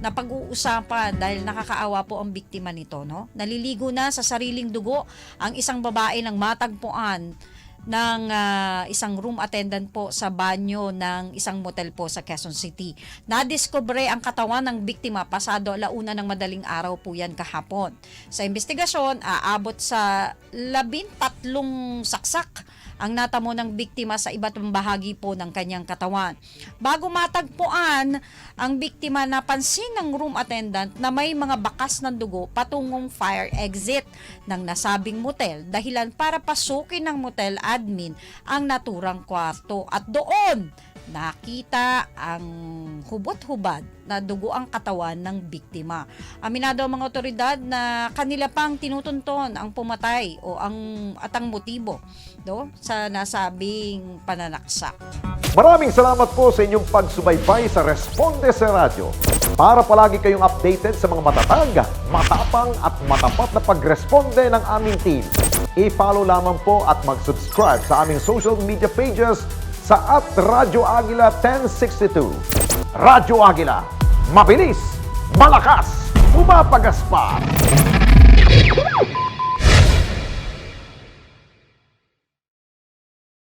na pag-uusapan dahil nakakaawa po ang biktima nito. No? Naliligo na sa sariling dugo ang isang babae ng matagpuan ng ah, isang room attendant po sa banyo ng isang motel po sa Quezon City. Nadiskubre ang katawan ng biktima pasado alauna ng madaling araw po yan kahapon. Sa investigasyon, aabot sa labintatlong saksak ang natamo ng biktima sa iba't ibang bahagi po ng kanyang katawan. Bago matagpuan, ang biktima napansin ng room attendant na may mga bakas ng dugo patungong fire exit ng nasabing motel dahilan para pasukin ng motel admin ang naturang kwarto at doon nakita ang hubot-hubad na dugo ang katawan ng biktima. Aminado ang mga otoridad na kanila pang tinutunton ang pumatay o ang at ang motibo no, sa nasabing pananaksak. Maraming salamat po sa inyong pagsubaybay sa Responde sa Radyo. Para palagi kayong updated sa mga matatag, matapang at matapat na pagresponde ng aming team. I-follow lamang po at mag-subscribe sa aming social media pages sa at Radyo Agila 1062. Radyo Agila, mabilis, malakas, umapagas pa.